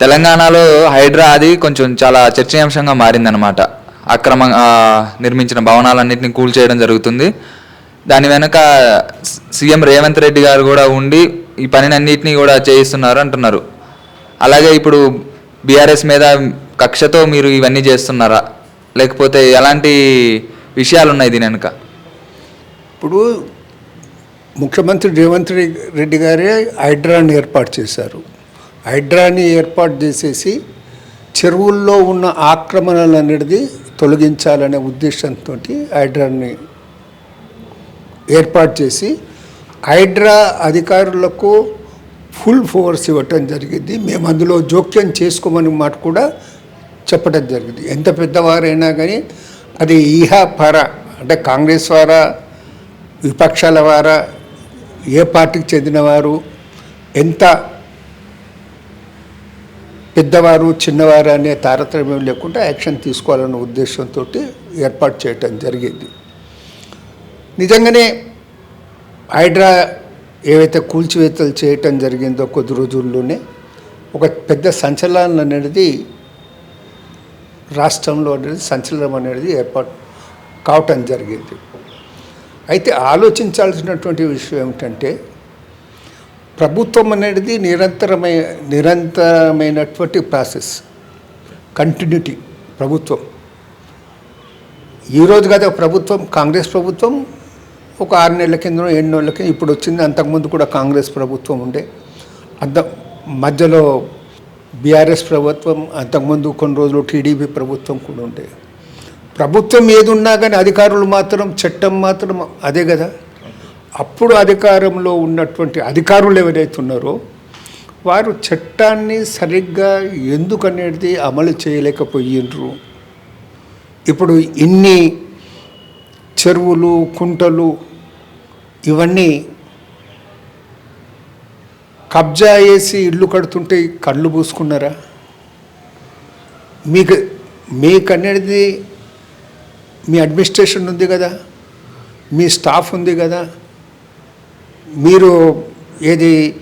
తెలంగాణలో హైడ్రా అది కొంచెం చాలా చర్చనీయాంశంగా మారిందనమాట అక్రమంగా నిర్మించిన భవనాలన్నింటినీ కూల్చేయడం జరుగుతుంది. దాని వెనక సీఎం రేవంత్ రెడ్డి గారు కూడా ఉండి ఈ పనిని అన్నింటినీ కూడా చేయిస్తున్నారు అంటున్నారు. అలాగే ఇప్పుడు బీఆర్ఎస్ మీద కక్షతో మీరు ఇవన్నీ చేస్తున్నారా? లేకపోతే ఎలాంటి విషయాలు ఉన్నాయి దీని వెనుక? ఇప్పుడు ముఖ్యమంత్రి రేవంత్ రెడ్డి గారే హైడ్రాని ఏర్పాటు చేశారు. హైడ్రాని ఏర్పాటు చేసేసి చెరువుల్లో ఉన్న ఆక్రమణలు అనేది తొలగించాలనే ఉద్దేశంతో హైడ్రాని ఏర్పాటు చేసి హైడ్రా అధికారులకు ఫుల్ ఫోర్స్ ఇవ్వటం జరిగింది. మేము అందులో జోక్యం చేసుకోమని మాట కూడా చెప్పడం జరిగింది. ఎంత పెద్దవారైనా కానీ అది ఈహా పర అంటే కాంగ్రెస్ వారా విపక్షాల వారా ఏ పార్టీకి చెందినవారు ఎంత పెద్దవారు చిన్నవారు అనే తారతమ్యం లేకుండా యాక్షన్ తీసుకోవాలన్న ఉద్దేశంతో ఏర్పాటు చేయటం జరిగింది. నిజంగానే హైడ్రా ఏవైతే కూల్చివేతలు చేయటం జరిగిందో కొద్ది రోజుల్లోనే ఒక పెద్ద సంచలనం అనేది రాష్ట్రంలో అనేది సంచలనం అనేది ఏర్పాటు కావటం జరిగింది. అయితే ఆలోచించాల్సినటువంటి విషయం ఏమిటంటే ప్రభుత్వం అనేది నిరంతరమైన నిరంతరమైనటువంటి ప్రాసెస్ కంటిన్యూటీ ప్రభుత్వం. ఈరోజు కదా ప్రభుత్వం కాంగ్రెస్ ప్రభుత్వం ఒక ఆరు నెలల కింద ఏడు నెలల కింద ఇప్పుడు వచ్చింది. అంతకుముందు కూడా కాంగ్రెస్ ప్రభుత్వం ఉండే. అంత మధ్యలో బీఆర్ఎస్ ప్రభుత్వం అంతకుముందు కొన్ని రోజులు టీడీపీ ప్రభుత్వం కూడా ఉండే. ప్రభుత్వం ఏది ఉన్నా కానీ అధికారులు మాత్రం చట్టం మాత్రం అదే కదా. అప్పుడు అధికారంలో ఉన్నటువంటి అధికారులు ఎవరైతే ఉన్నారో వారు చట్టాన్ని సరిగ్గా ఎందుకనేది అమలు చేయలేకపోయిండ్రు ఇప్పుడు ఇన్ని చెరువులు కుంటలు ఇవన్నీ కబ్జా వేసి ఇల్లు కడుతుంటే కళ్ళు పూసుకున్నారా మీకు మీకనేది మీ అడ్మినిస్ట్రేషన్ ఉంది కదా మీ స్టాఫ్ ఉంది కదా మీరు ఏది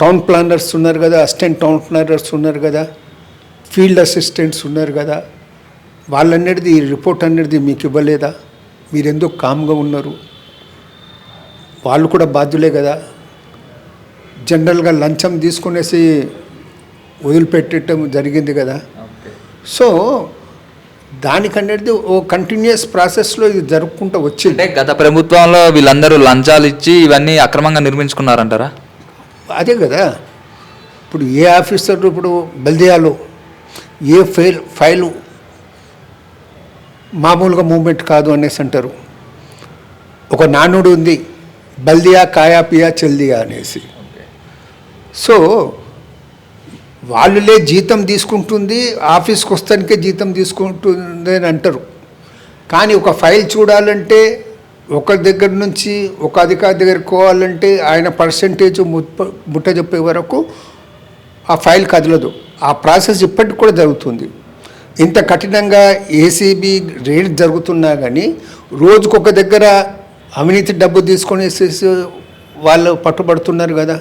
టౌన్ ప్లానర్స్ ఉన్నారు కదా అసిస్టెంట్ టౌన్ ప్లానర్స్ ఉన్నారు కదా ఫీల్డ్ అసిస్టెంట్స్ ఉన్నారు కదా వాళ్ళనేది ఈ రిపోర్ట్ అనేది మీకు ఇవ్వలేదా? మీరు ఎందుకు కామ్గా ఉన్నారు? వాళ్ళు కూడా బాధ్యులే కదా. జనరల్గా లంచం తీసుకునేసి వదిలిపెట్టడం జరిగింది కదా. సో దానికనేది ఓ కంటిన్యూస్ ప్రాసెస్లో ఇది జరుపుకుంటూ వచ్చింది. అంటే గత ప్రభుత్వంలో వీళ్ళందరూ లంచాలు ఇచ్చి ఇవన్నీ అక్రమంగా నిర్మించుకున్నారంటారా? అదే కదా. ఇప్పుడు ఏ ఆఫీసర్ ఇప్పుడు బల్దియాలో ఏ ఫైల్ ఫైలు మామూలుగా మూమెంట్ కాదు అనేసి అంటారు. ఒక నానుడు ఉంది బల్దియా కాయా పియా చెల్దియా అనేసి. సో వాళ్ళులే జీతం తీసుకుంటుంది ఆఫీస్కి వస్తానికే జీతం తీసుకుంటుంది అని అంటారు. కానీ ఒక ఫైల్ చూడాలంటే ఒకరి దగ్గర నుంచి ఒక అధికారి దగ్గరికి పోవాలంటే ఆయన పర్సంటేజ్ ముప్ప ముట్ట చెప్పే వరకు ఆ ఫైల్ కదలదు. ఆ ప్రాసెస్ ఇప్పటికి కూడా జరుగుతుంది. ఇంత కఠినంగా ఏసీబీ రేడ్ జరుగుతున్నా కానీ రోజుకొక దగ్గర అవినీతి డబ్బు తీసుకొని వాళ్ళు పట్టుబడుతున్నారు కదా.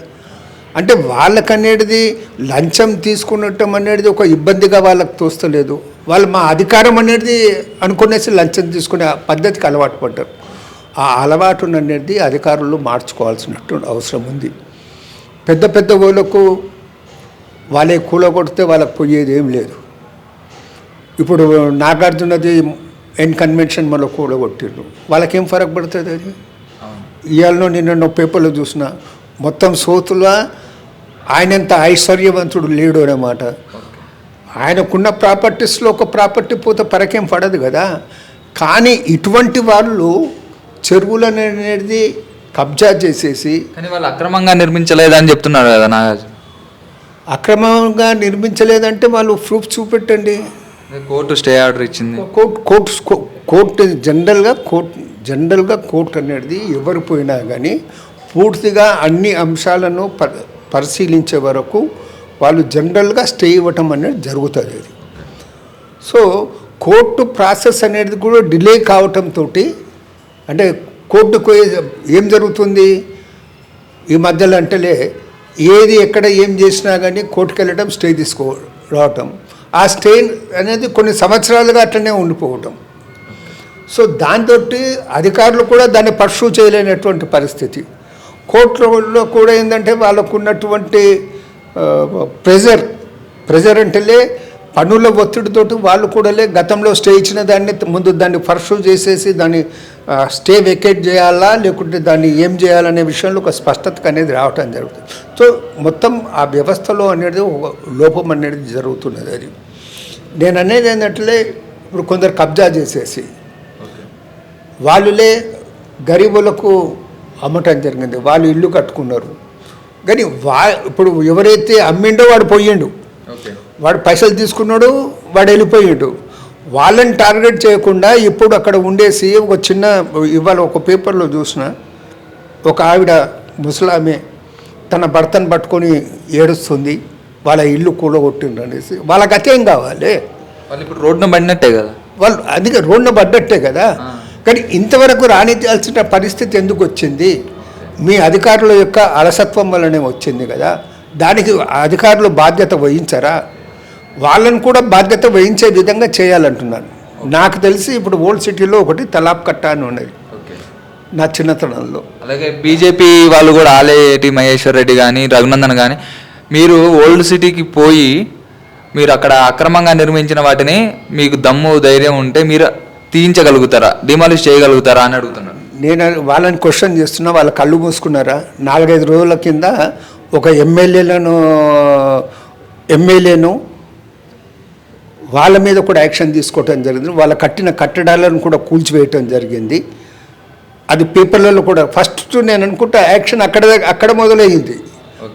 అంటే వాళ్ళకనేది లంచం తీసుకునటం అనేది ఒక ఇబ్బందిగా వాళ్ళకి తోస్తలేదు. వాళ్ళు మా అధికారం అనేది అనుకునేసి లంచం తీసుకునే పద్ధతికి అలవాటు పడ్డారు. ఆ అలవాటును అనేది అధికారులు మార్చుకోవాల్సినట్టు అవసరం ఉంది. పెద్ద పెద్ద వాళ్ళకు వాళ్ళే కూలగొడితే వాళ్ళకి పోయేది ఏం లేదు. ఇప్పుడు నాగార్జునది ఎన్ కన్వెన్షన్ మళ్ళీ కూలగొట్టిర్రు. వాళ్ళకేం ఫరక్ పడుతుంది అది? ఇవాళ నిన్న పేపర్లో చూసిన మొత్తం సోతుల ఆయనంత ఐశ్వర్యవంతుడు లేడు అన్నమాట ఆయనకున్న ప్రాపర్టీస్లో ఒక ప్రాపర్టీ పోతే పరకేం పడదు కదా. కానీ ఇటువంటి వాళ్ళు చెరువులను అనేది కబ్జా చేసేసి కానీ వాళ్ళు అక్రమంగా నిర్మించలేదని చెప్తున్నారు కదా నాగార్జున. అక్రమంగా నిర్మించలేదంటే వాళ్ళు ప్రూఫ్ చూపెట్టండి. కోర్టు స్టే ఆర్డర్ ఇచ్చింది. కోర్టు కోర్టు కోర్టు జనరల్గా కోర్టు జనరల్గా కోర్టు అనేది ఎవరు పోయినా కానీ పూర్తిగా అన్ని అంశాలను ప పరిశీలించే వరకు వాళ్ళు జనరల్గా స్టే ఇవ్వటం అనేది జరుగుతుంది అది. సో కోర్టు ప్రాసెస్ అనేది కూడా డిలే కావటంతో అంటే కోర్టుకు ఏం జరుగుతుంది? ఈ మధ్యలో అంటేలే ఏది ఎక్కడ ఏం చేసినా కానీ కోర్టుకు వెళ్ళడం స్టే తీసుకో రావటం ఆ స్టే అనేది కొన్ని సంవత్సరాలుగా అట్లనే ఉండిపోవటం. సో దాంతో అధికారులు కూడా దాన్ని పర్సూ చేయలేనటువంటి పరిస్థితి. కోర్టులో కూడా ఏంటంటే వాళ్ళకు ఉన్నటువంటి ప్రెజర్ ప్రెజర్ అంటేలే పన్నుల ఒత్తిడితోటి వాళ్ళు కూడాలే గతంలో స్టే ఇచ్చిన దాన్ని ముందు దాన్ని పర్సూ చేసేసి దాన్ని స్టే వెకేట్ చేయాలా లేకుంటే దాన్ని ఏం చేయాలనే విషయంలో ఒక స్పష్టత అనేది రావటం జరుగుతుంది. సో మొత్తం ఆ వ్యవస్థలో అనేది ఒక లోపం అనేది జరుగుతున్నది అది. నేను అనేది ఏంటంటే ఇప్పుడు కొందరు కబ్జా చేసేసి వాళ్ళులే గరీబులకు అమ్మటం జరిగింది. వాళ్ళు ఇల్లు కట్టుకున్నారు. కానీ వా ఇప్పుడు ఎవరైతే అమ్మిండో వాడు పోయిండు. వాడు పైసలు తీసుకున్నాడు వాడు వెళ్ళిపోయిండు. వాళ్ళని టార్గెట్ చేయకుండా ఇప్పుడు అక్కడ ఉండేసి ఒక చిన్న ఇవాళ ఒక పేపర్లో చూసిన ఒక ఆవిడ ముసలామె తన భర్తను పట్టుకొని ఏడుస్తుంది వాళ్ళ ఇల్లు కూలగొట్టిండ్రు అనేసి. వాళ్ళకి అతేం కావాలి? వాళ్ళు ఇప్పుడు రోడ్డున పడినట్టే కదా. వాళ్ళు అందుకే రోడ్డున పడ్డట్టే కదా. కానీ ఇంతవరకు రానిచ్చాల్సిన పరిస్థితి ఎందుకు వచ్చింది? మీ అధికారుల యొక్క అలసత్వం వల్లనే వచ్చింది కదా. దానికి అధికారులు బాధ్యత వహించరా? వాళ్ళని కూడా బాధ్యత వహించే విధంగా చేయాలంటున్నాను నాకు తెలిసి ఇప్పుడు ఓల్డ్ సిటీలో ఒకటి తలాప్ కట్ట అని ఉన్నది. నా చిన్నతనంలో. అలాగే బీజేపీ వాళ్ళు కూడా ఆలేటి మహేశ్వర్ రెడ్డి కానీ రఘునందన్ కానీ మీరు ఓల్డ్ సిటీకి పోయి మీరు అక్కడ అక్రమంగా నిర్మించిన వాటిని మీకు దమ్ము ధైర్యం ఉంటే మీరు తీయించగలుగుతారా? డిమాలిష్ చేయగలుగుతారా అని అడుగుతున్నారు. నేను వాళ్ళని క్వశ్చన్ చేస్తున్నా వాళ్ళ కళ్ళు మూసుకున్నారా? నాలుగైదు రోజుల కింద ఒక ఎమ్మెల్యేలను ఎమ్మెల్యేను వాళ్ళ మీద కూడా యాక్షన్ తీసుకోవటం జరిగింది. వాళ్ళ కట్టిన కట్టడాలను కూడా కూల్చివేయటం జరిగింది. అది పేపర్లలో కూడా ఫస్ట్ నేను అనుకుంటా యాక్షన్ అక్కడ అక్కడ మొదలయ్యింది.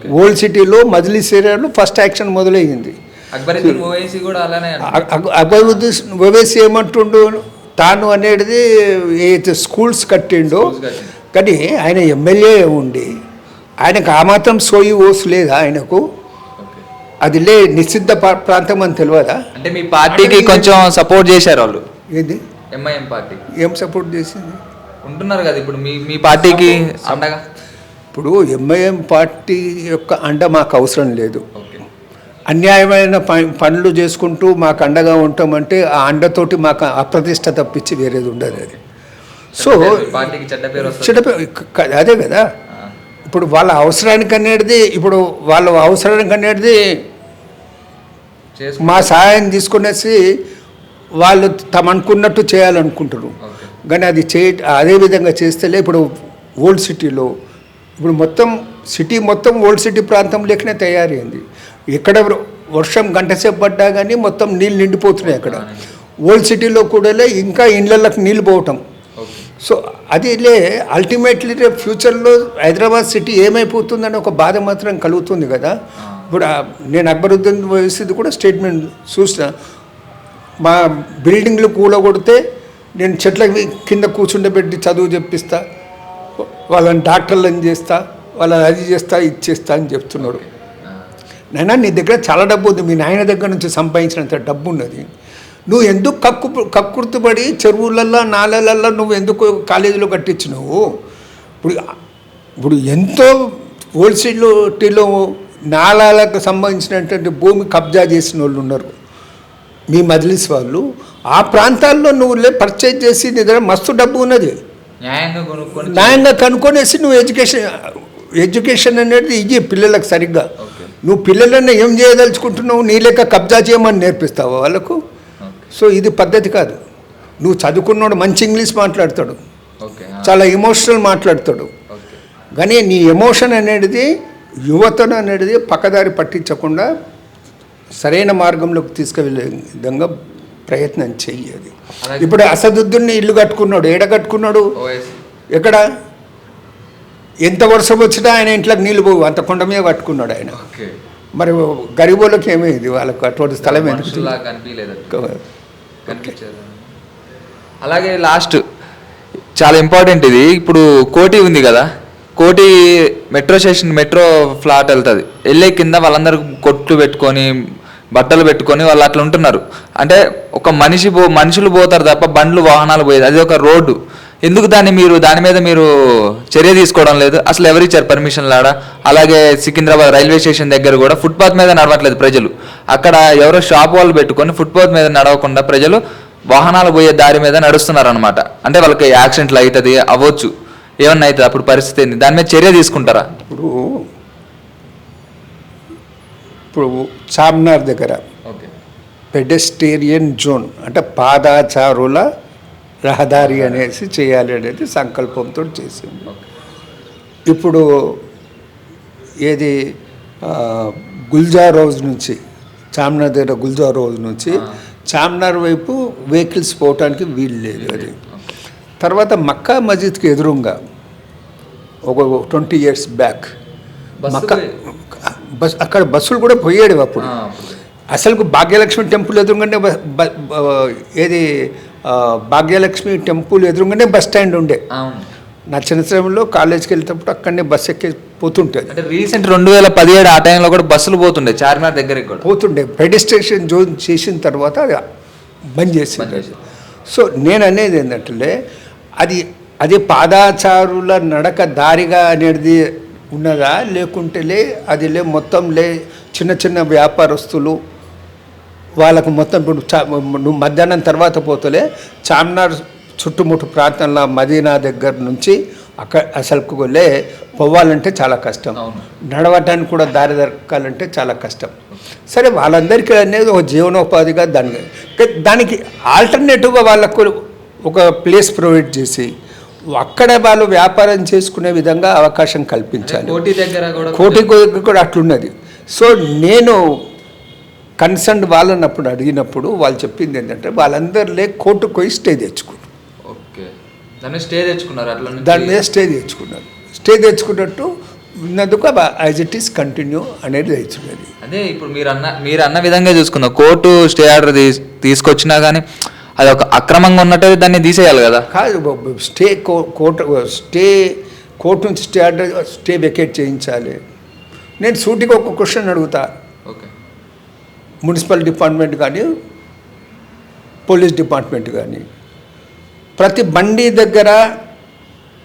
ఓల్డ్ సిటీలో మజిలీస్ ఏరియాలో ఫస్ట్ యాక్షన్ మొదలయ్యింది. అక్బరుద్దీన్ ఓవైసీ కూడా అలానే అ- అ- అభివృద్ధి ఓవేసి ఏమంటుండు? తాను అనేది స్కూల్స్ కట్టిండో. కానీ ఆయన ఎమ్మెల్యే ఉండి ఆయనకు ఆ మాత్రం సోయి ఓస్ లేదా ఆయనకు. అది లే నిషిద్ధ ప్రా- ప్రాంతం అని తెలియదా అంటే మీ పార్టీకి కొంచెం సపోర్ట్ చేశారు వాళ్ళు? ఏది? MIM party. ఏం సపోర్ట్ చేసింది? ఉంటున్నారు కదా ఇప్పుడు మీ మీ పార్టీకి అండగా? ఇప్పుడు ఎంఐఎం పార్టీ యొక్క అండ మాకు అవసరం లేదు. అన్యాయమైన పనులు చేసుకుంటూ మాకు అండగా ఉంటామంటే ఆ అండతోటి మాకు అప్రతిష్ట తప్పించి వేరేది ఉండదు అది. సో చెడ్డ అదే కదా. ఇప్పుడు వాళ్ళ అవసరానికి అనేది ఇప్పుడు వాళ్ళ అవసరానికి అనేది మా సహాయం తీసుకునేసి వాళ్ళు తమ అనుకున్నట్టు చేయాలనుకుంటారు కానీ అది చే అదే విధంగా చేస్తేలే ఇప్పుడు ఓల్డ్ సిటీలో ఇప్పుడు మొత్తం సిటీ మొత్తం ఓల్డ్ సిటీ ప్రాంతం లేకనే తయారైంది. ఎక్కడ వర్షం గంట సేపు పడ్డా కానీ మొత్తం నీళ్ళు నిండిపోతున్నాయి అక్కడ. ఓల్డ్ సిటీలో కూడా ఇంకా ఇండ్లకి నీళ్ళు పోవటం. సో అది లే అల్టిమేట్లీ రేపు ఫ్యూచర్లో హైదరాబాద్ సిటీ ఏమైపోతుందని ఒక బాధ మాత్రం కలుగుతుంది కదా. ఇప్పుడు నేను అక్బరుద్దీన్ వయసుది కూడా స్టేట్మెంట్ చూసిన. మా బిల్డింగ్లు కూలగొడితే నేను చెట్ల కింద కూర్చుండబెట్టి చదువు చెప్పిస్తా. వాళ్ళని డాక్టర్లను చేస్తా వాళ్ళని అది చేస్తా ఇది చేస్తా అని చెప్తున్నాడు. ఆ, నాయనా నీ దగ్గర చాలా డబ్బు ఉంది. మీ నాయన దగ్గర నుంచి సంపాదించినంత డబ్బు ఉన్నది. నువ్వు ఎందుకు కక్కు కక్కుర్తిపడి చెరువులల్లో నాలలల్లో నువ్వు ఎందుకు కాలేజీలో కట్టించినావు? ఇప్పుడు ఇప్పుడు ఎంతో హోల్సేల్లో నాలాలకు సంబంధించినటువంటి భూమి కబ్జా చేసిన వాళ్ళు ఉన్నారు. మీ మజ్లిస్ వాళ్ళు. ఆ ప్రాంతాల్లో నువ్వు లే పర్చేజ్ చేసి నీ దగ్గర మస్తు డబ్బు ఉన్నది. న్యాయంగా కొనుక్కొని న్యాయంగా కనుక్కొనేసి నువ్వు ఎడ్యుకేషన్ ఎడ్యుకేషన్ అనేది ఇయ్యి పిల్లలకు సరిగ్గా. నువ్వు పిల్లలను ఏం చేయదలుచుకుంటున్నావు? నీ లెక్క కబ్జా చేయమని నేర్పిస్తావా వాళ్ళకు? సో ఇది పద్ధతి కాదు. నువ్వు చదువుకున్నాడు మంచి ఇంగ్లీష్ మాట్లాడతాడు. చాలా ఎమోషనల్ మాట్లాడతాడు. కానీ నీ ఎమోషన్ అనేది యువతను అనేది పక్కదారి పట్టించకుండా సరైన మార్గంలోకి తీసుకువెళ్ళే విధంగా ప్రయత్నం చెయ్యాలి. అలాగే. ఇప్పుడు అసదుద్దీన్ ఇల్లు కట్టుకున్నాడు ఏడ కట్టుకున్నాడు? ఎక్కడ? ఎంత వర్షం వచ్చినా ఆయన ఇంట్లోకి నీళ్ళు పోవు అంత కొండ మీద కట్టుకున్నాడు ఆయన. మరి గరీబులకు ఏమైంది వాళ్ళకు అటువంటి స్థలం అలాగే లాస్ట్ చాలా ఇంపార్టెంట్ ఇది. ఇప్పుడు కోటి ఉంది కదా కోటి మెట్రో స్టేషన్ మెట్రో ఫ్లాట్ వెళ్తుంది. వెళ్ళే కింద వాళ్ళందరూ కొట్లు పెట్టుకొని బట్టలు పెట్టుకొని వాళ్ళు అట్లా ఉంటున్నారు. అంటే ఒక మనిషి పో మనుషులు పోతారు తప్ప బండ్లు వాహనాలు పోయేది. అది ఒక రోడ్డు. ఎందుకు దాన్ని మీరు దాని మీద మీరు చర్య తీసుకోవడం లేదు? అసలు ఎవరిచ్చారు పర్మిషన్ లాడా? అలాగే సికింద్రాబాద్ రైల్వే స్టేషన్ దగ్గర కూడా ఫుట్పాత్ మీద నడవట్లేదు ప్రజలు. అక్కడ ఎవరో షాప్ వాళ్ళు పెట్టుకొని ఫుట్పాత్ మీద నడవకుండా ప్రజలు వాహనాలు పోయే దారి మీద నడుస్తున్నారు అనమాట అంటే వాళ్ళకి యాక్సిడెంట్లు అవుతుంది అవ్వచ్చు. ఏమన్నా అవుతుంది అప్పుడు పరిస్థితి ఏంది? దాని మీద చర్య తీసుకుంటారా? ఇప్పుడు ఇప్పుడు చార్మినార్ దగ్గర. పెడెస్టేరియన్ జోన్ అంటే పాదాచారుల రహదారి అనేసి చేయాలి అనేది సంకల్పంతో చేసింది. ఇప్పుడు ఏది గుల్జార్ హౌస్ నుంచి చార్మినార్ దగ్గర గుల్జార్ హౌస్ నుంచి చార్మినార్ వైపు వెహికల్స్ పోవటానికి వీలు లేదు అది. తర్వాత మక్కా మస్జిద్కి ఎదురుగా ఒక twenty years back Mecca bus అక్కడ బస్సులు కూడా పోయాడు అప్పుడు. అసలు భాగ్యలక్ష్మి టెంపుల్ ఎదురుగానే ఏది భాగ్యలక్ష్మి టెంపుల్ ఎదురుగానే బస్ స్టాండ్ ఉండే. నా చిన్నతనంలో కాలేజీకి వెళ్తేప్పుడు అక్కడనే బస్ ఎక్కి పోతుంటుంది అంటే రీసెంట్ రెండు వేల పదిహేడు ఆ టైంలో కూడా బస్సులు పోతుండే చార్మినార్ దగ్గరికి కూడా. పోతుండే. పెడిస్ట్రేషన్ జోన్ చేసిన తర్వాత అది బంద్ చేసింది. సో నేను అనేది ఏంటంటే అది అది పాదాచారుల నడక దారిగా అనేది ఉన్నదా? లేకుంటే లే అది లే మొత్తం లే చిన్న చిన్న వ్యాపారస్తులు వాళ్ళకు మొత్తం ఇప్పుడు చా నువ్వు మధ్యాహ్నం తర్వాత పోతలే. చార్మినార్ చుట్టుముట్టు ప్రాంతంలో మదీనా దగ్గర నుంచి అక్కడ అసలుకు లే పోవాలంటే చాలా కష్టం. నడవటానికి కూడా దారి దొరకాలంటే చాలా కష్టం. సరే వాళ్ళందరికీ అనేది ఒక జీవనోపాధిగా దాన్ని కా- దానికి ఆల్టర్నేటివ్గా వాళ్ళకు ఒక ప్లేస్ ప్రొవైడ్ చేసి అక్కడ వాళ్ళు వ్యాపారం చేసుకునే విధంగా అవకాశం కల్పించాలి. కోటి దగ్గర కూడా కోటి కొద్ది కూడా అట్లున్నది. సో నేను కన్సర్న్ వాళ్ళన్నప్పుడు అడిగినప్పుడు వాళ్ళు చెప్పింది ఏంటంటే వాళ్ళందరిలే కోర్టుకు పోయి స్టే తెచ్చుకున్నారు. ఓకే. దాన్ని స్టే తెచ్చుకున్నారు అట్లా. దాని మీద స్టే తెచ్చుకున్నారు. స్టే తెచ్చుకున్నట్టు ఉన్నందుకు యాజ్ ఇట్ ఈస్ కంటిన్యూ అనేది తెచ్చుకున్నది అదే ఇప్పుడు మీరు అన్న మీరు అన్న విధంగా చూసుకుందాం. కోర్టు స్టే ఆర్డర్ తీస్- తీసుకొచ్చినా కానీ అది ఒక అక్రమంగా ఉన్నట్టు దాన్ని తీసేయాలి కదా. కాదు స్టే కో- కోర్టు స్టే కోర్టు నుంచి స్టే ఆర్డర్ స్టే వెకేట్ చేయించాలి. నేను సూటిగా ఒక క్వశ్చన్ అడుగుతా. ఓకే. మున్సిపల్ డిపార్ట్మెంట్ కానీ పోలీస్ డిపార్ట్మెంట్ కానీ ప్రతి బండి దగ్గర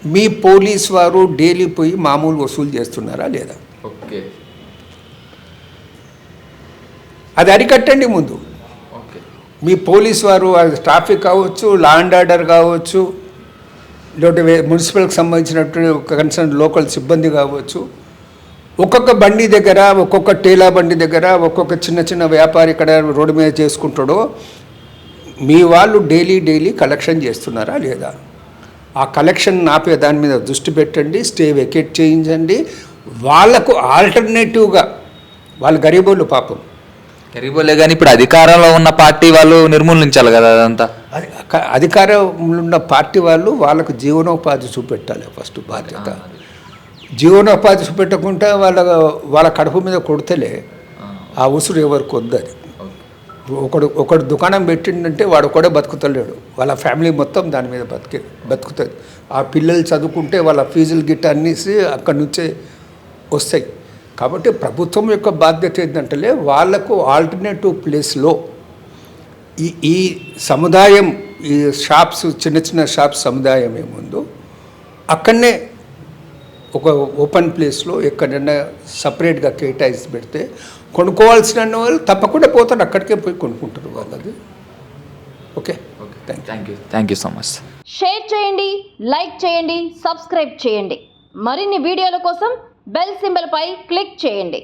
మీ పోలీస్ వారు డైలీ పోయి మామూలు వసూలు చేస్తున్నారా లేదా? ఓకే. అది అరికట్టండి ముందు. మీ పోలీస్ వారు అది ట్రాఫిక్ కావచ్చు లా అండ్ ఆర్డర్ కావచ్చు లేకపోతే మున్సిపల్కి సంబంధించినటువంటి ఒక కన్సర్న్ లోకల్ సిబ్బంది కావచ్చు ఒక్కొక్క బండి దగ్గర ఒక్కొక్క టేలా బండి దగ్గర ఒక్కొక్క చిన్న చిన్న వ్యాపారి ఇక్కడ రోడ్డు మీద చేసుకుంటాడో మీ వాళ్ళు డైలీ డైలీ కలెక్షన్ చేస్తున్నారా లేదా? ఆ కలెక్షన్ ఆపే దాని మీద దృష్టి పెట్టండి స్టే వెకేట్ చేయించండి. వాళ్ళకు ఆల్టర్నేటివ్గా వాళ్ళు గరీబోళ్ళు పాపం. గరీబోలే కానీ ఇప్పుడు అధికారంలో ఉన్న పార్టీ వాళ్ళు నిర్మూలించాలి కదా అదంతా. అధికారంలో ఉన్న పార్టీ వాళ్ళు వాళ్ళకు జీవనోపాధి చూపెట్టాలి ఫస్ట్ బాధ్యత. జీవనోపాధి చూపెట్టకుండా వాళ్ళ వాళ్ళ కడుపు మీద కొడితేలే ఆ. ఉసురు ఎవరికి వద్దది ఒకడు ఒకడు దుకాణం పెట్టిండంటే వాడు ఒకడే బతుకుతలేడు. వాళ్ళ ఫ్యామిలీ మొత్తం దాని మీద బతికే బతుకుతుంది. ఆ పిల్లలు చదువుకుంటే వాళ్ళ ఫీజులు గిట్ట అన్నిసి అక్కడి నుంచే వస్తాయి. కాబట్టి ప్రభుత్వం యొక్క బాధ్యత ఏంటంటే వాళ్ళకు ఆల్టర్నేటివ్ ప్లేస్లో ఈ ఈ సముదాయం ఈ షాప్స్ చిన్న చిన్న షాప్స్ సముదాయం ఏముందో అక్కడనే ఒక ఓపెన్ ప్లేస్లో ఎక్కడైనా సపరేట్గా కేటాయించి పెడితే కొనుక్కోవాల్సిన వాళ్ళు తప్పకుండా పోతారు అక్కడికే పోయి కొనుక్కుంటారు వాళ్ళది. Okay? Okay. Thank thank you thank you so much share చేయండి లైక్ చేయండి సబ్స్క్రైబ్ చేయండి. మరిన్ని వీడియోల కోసం బెల్ సింబల్పై క్లిక్ చేయండి.